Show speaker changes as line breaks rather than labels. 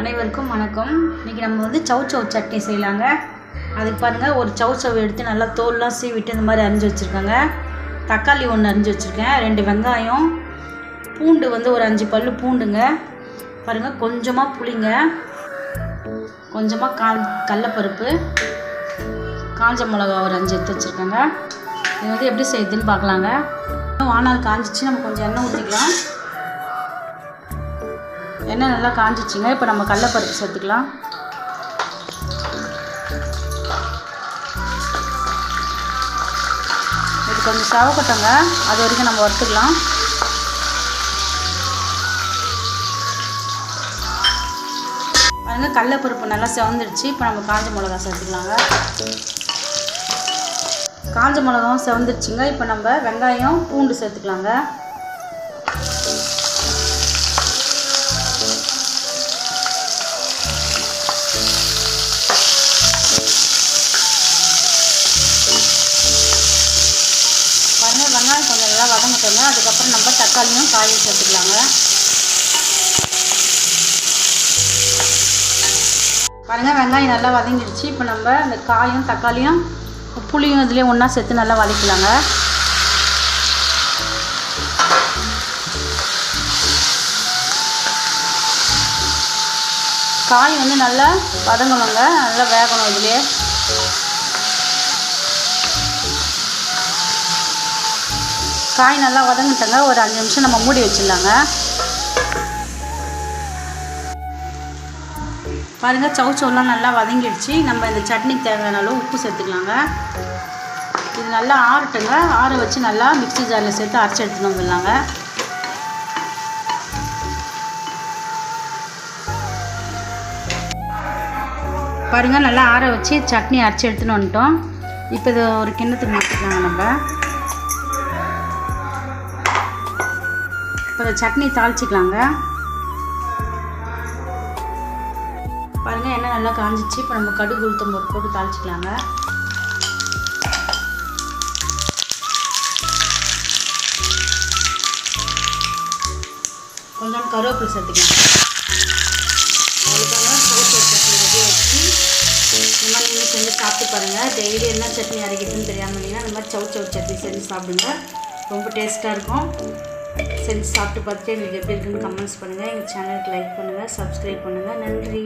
அனைவருக்கும் வணக்கம். இன்றைக்கி நம்ம வந்து சவு சவு சட்னி செய்யலாங்க. அதுக்கு பாருங்கள் ஒரு சவு சவு எடுத்து நல்லா தோல்லாம் சீவிட்டு இந்த மாதிரி அரிஞ்சு வச்சுருக்காங்க. தக்காளி ஒன்று அரிஞ்சு வச்சுருக்கேன் ரெண்டு வெங்காயம் பூண்டு வந்து ஒரு அஞ்சு பல் பூண்டுங்க. பாருங்கள் கொஞ்சமாக புளிங்க. கொஞ்சமாக கா கடலப்பருப்பு காஞ்ச மிளகா ஒரு அஞ்சு எடுத்து வச்சுருக்கேங்க. இது வந்து எப்படி செய்யுதுன்னு பார்க்கலாங்க. வானால் காஞ்சிச்சு நம்ம கொஞ்சம் எண்ணெய் ஊற்றிக்கலாம் எண்ணெய் நல்லா காஞ்சிச்சிங்க. இப்போ நம்ம கடலப்பருப்பு சேர்த்துக்கலாம். இது கொஞ்சம் சவக்கட்டங்க. அது வரைக்கும் நம்ம வறுத்துக்கலாம். அதுங்க கடலப்பருப்பு நல்லா செவந்துடுச்சு இப்போ நம்ம காஞ்ச மிளகா சேர்த்துக்கலாங்க. காஞ்ச மிளகாவும் செவந்துடுச்சுங்க இப்போ நம்ம வெங்காயம் பூண்டு சேர்த்துக்கலாங்க. வதங்கட்டோங்க அதுக்கப்புறம் நம்ம தக்காளியும் காயும் சேர்த்துக்கலாங்க பாருங்கள் வெங்காயம் நல்லா வதங்கிடுச்சு. இப்போ நம்ம இந்த காயும் தக்காளியும் புளியும் இதுலேயும் ஒன்றா சேர்த்து நல்லா வதக்கலாங்க. காய் வந்து நல்லா வதங்கணுங்க. நல்லா வேகணும் இதுலேயே காய் நல்லா வதங்கிட்டங்க. ஒரு அஞ்சு நிமிஷம் நம்ம மூடி வச்சிடலாங்க. பாருங்கள் சவுச்சவுலாம் நல்லா வதங்கிடுச்சு. நம்ம இந்த சட்னிக்கு தேவையான அளவு உப்பு சேர்த்துக்கலாங்க. இது நல்லா ஆறட்டுங்க. ஆற வச்சு நல்லா மிக்சி ஜாரில் சேர்த்து அரைச்சி எடுத்துன்னு வந்துடலாங்க. பாருங்கள் நல்லா ஆற வச்சு சட்னி அரைச்சி எடுத்துன்னு வந்துட்டோம். இப்போ இது ஒரு கிண்ணத்துக்கு மாற்றிக்கலாங்க நம்ம. இப்போ சட்னி தாளிச்சிக்கலாங்க. பாருங்கள் எண்ணெய் நல்லா காஞ்சிச்சு. இப்போ நம்ம கடுகு உளுத்தம் பருப்பு போட்டு தாளிச்சிக்கலாங்க. கொஞ்சம் கருவேப்பிலை சேர்த்துக்கலாம். அதுக்காக சவுச்சோ சட்னி வச்சு இந்த மாதிரி நீங்கள் செஞ்சு சாப்பிட்டு பாருங்கள் டெய்லி என்ன சட்னி அரைக்கிறதுன்னு தெரியாமல் இருந்தீங்கன்னா இந்த மாதிரி சவு சவு சட்னி செஞ்சு சாப்பிடுங்க. ரொம்ப டேஸ்ட்டாக இருக்கும். செஞ்சு சாப்பிட்டு பார்த்துட்டு எங்களுக்கு எப்படி இருக்குன்னு கமெண்ட்ஸ் பண்ணுங்கள் எங்கள் சேனலுக்கு லைக் பண்ணுங்கள் சப்ஸ்கிரைப் பண்ணுங்கள் நன்றி.